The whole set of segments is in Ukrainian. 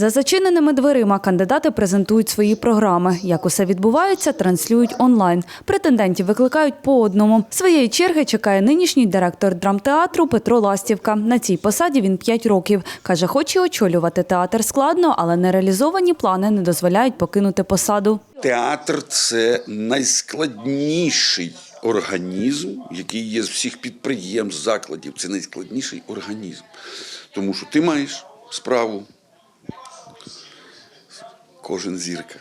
За зачиненими дверима кандидати презентують свої програми. Як усе відбувається, транслюють онлайн. Претендентів викликають по одному. Своєї черги чекає нинішній директор драмтеатру Петро Ластівка. На цій посаді він 5 років. Каже, хоче очолювати театр складно, але нереалізовані плани не дозволяють покинути посаду. Театр це найскладніший організм, який є з всіх підприємств, закладів. Це найскладніший організм. Тому що ти маєш справу. Кожен зірка.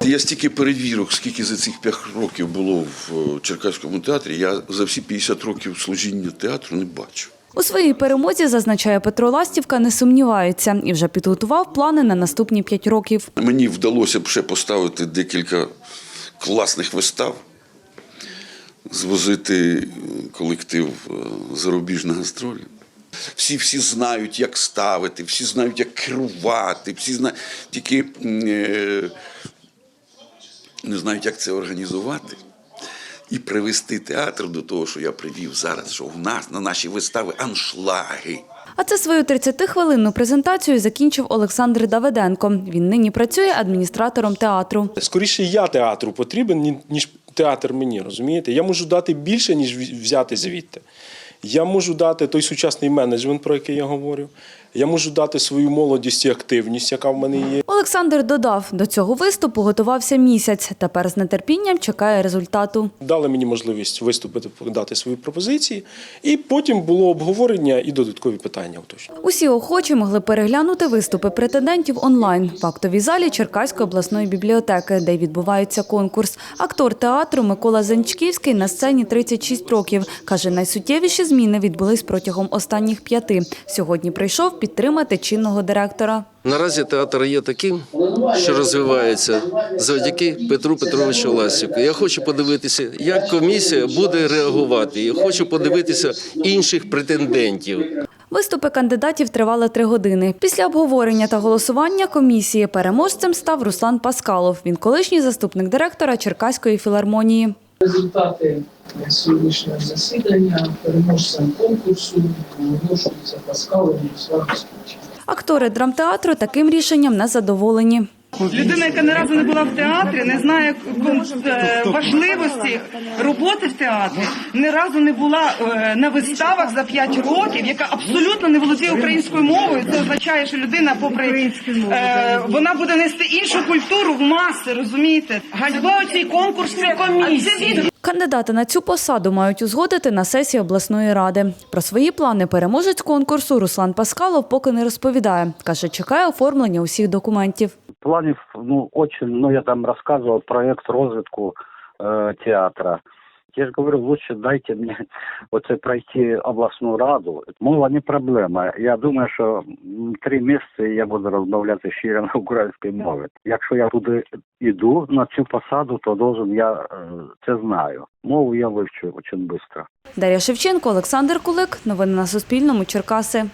Я стільки перевірок, скільки за цих 5 років було в е, Черкаському театрі, я за всі 50 років служіння театру не бачу. У своїй перемозі, зазначає Петро Ластівка, не сумнівається і вже підготував плани на наступні 5 років. Мені вдалося б ще поставити декілька класних вистав, звозити колектив е, зарубіж на гастролі. Всі всі знають, як ставити, всі знають, як керувати, всі знають, тільки е, не знають, як це організувати. І привести театр до того, що я привів зараз, що в нас на наші вистави аншлаги. А це свою 30-хвилинну презентацію закінчив Олександр Давиденко. Він нині працює адміністратором театру. Скоріше я театру потрібен, ніж театр мені, розумієте? Я можу дати більше, ніж взяти звідти. Я можу дати той сучасний менеджмент, про який я говорю. Я можу дати свою молодість і активність, яка в мене є. Олександр додав, до цього виступу готувався місяць. Тепер з нетерпінням чекає результату. Дали мені можливість виступити, подати свої пропозиції, і потім було обговорення і додаткові питання. Усі охочі могли переглянути виступи претендентів онлайн в актовій залі Черкаської обласної бібліотеки, де й відбувається конкурс. Актор театру Микола Занчківський на сцені 36 років. Каже, найсуттєвіші зміни відбулись протягом останніх п'яти. Сьогодні прийшов підтримати чинного директора. Наразі театр є таким, що розвивається завдяки Петру Петровичу Ласівку. Я хочу подивитися, як комісія буде реагувати. Я хочу подивитися інших претендентів. Виступи кандидатів тривали три години. Після обговорення та голосування комісії переможцем став Руслан Паскалов. Він колишній заступник директора Черкаської філармонії. Результати сьогоднішнього засідання переможцем конкурсу оголошується Паскалом Руслан. Актори драмтеатру таким рішенням не задоволені. Людина, яка ні разу не була в театрі, не знає е, важливості роботи в театрі, ні разу не була е, на виставах за 5 років, яка абсолютно не володіє українською мовою. Це означає, що людина, попри е, вона буде нести іншу культуру в маси, розумієте? Ганьба оцій конкурс це комісії. Кандидати на цю посаду мають узгодити на сесії обласної ради. Про свої плани переможець конкурсу Руслан Паскалов поки не розповідає. Каже, чекає оформлення усіх документів. Планів ну очень, ну я там рассказывал проект розвитку э, театра. Я же говорю, лучше дайте мне оце пройти обласну раду. Мова не проблема. Я думаю, що три місяці я буду розмовляти щиро на українській мові. Якщо я туди йду на цю посаду, то должен я е, це знаю. Мову я вивчу дуже швидко. Дар'я Шевченко, Олександр Кулик. Новини на Суспільному. Черкаси.